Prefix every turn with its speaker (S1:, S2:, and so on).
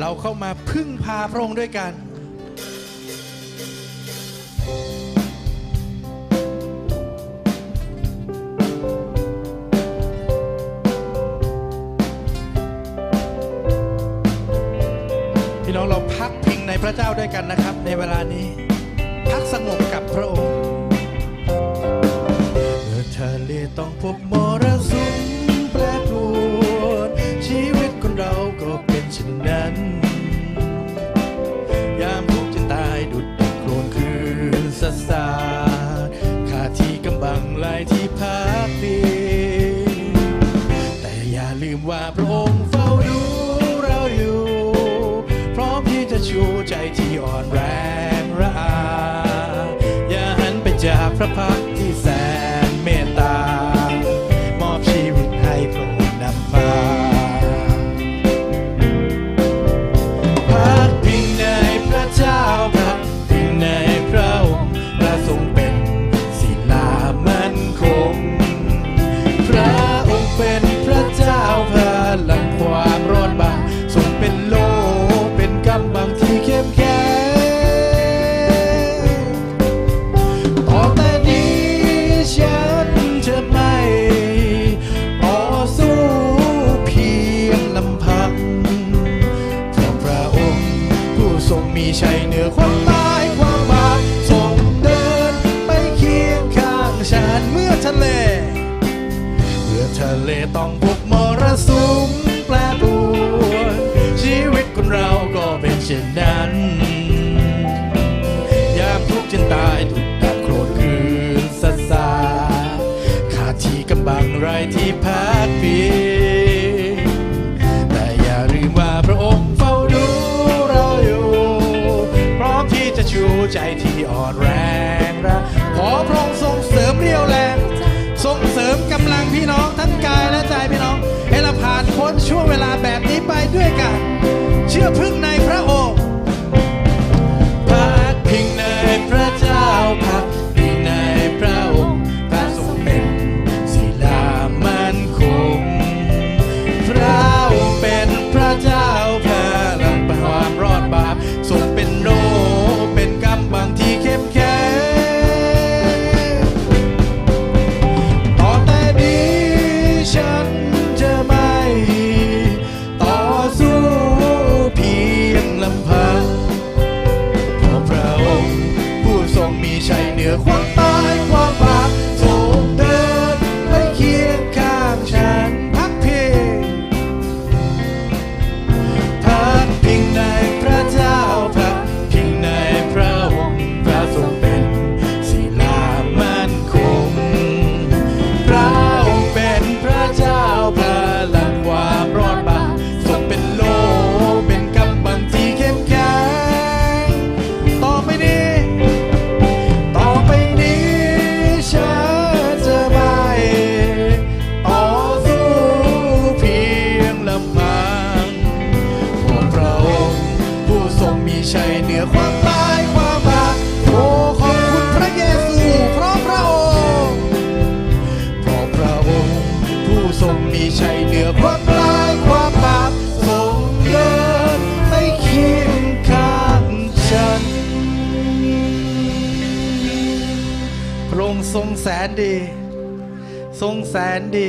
S1: เราเข้ามาพึ่งพาพระองค์ด้วยกันพี่น้องเราพักพิงในพระเจ้าด้วยกันนะครับ ในเวลานี้ พักสงบกับพระองค์เอเลต้องพบมรสุมแปรปรวนชีวิตคนเราก็เป็นเช่นนั้น apropos ใช่เหนือความตายความบาปส่งเดินไปเคียงข้างฉันเมื่อทะเล เมื่อทะเลต้องพบมรสุม รงขอพระองค์ทรงเสริมเรี่ยวแรง ทรงเสริมกำลังพี่น้องทั้งกายและใจพี่น้องให้เราผ่านพ้นช่วงเวลาแบบนี้ไปด้วยกัน เชื่อพึ่งใน Hoa มีชัยเหนือความร้ายความบาปทรงเดินไม่เคียงข้างฉันพระองค์ทรงแสนดี ทรงแสนดี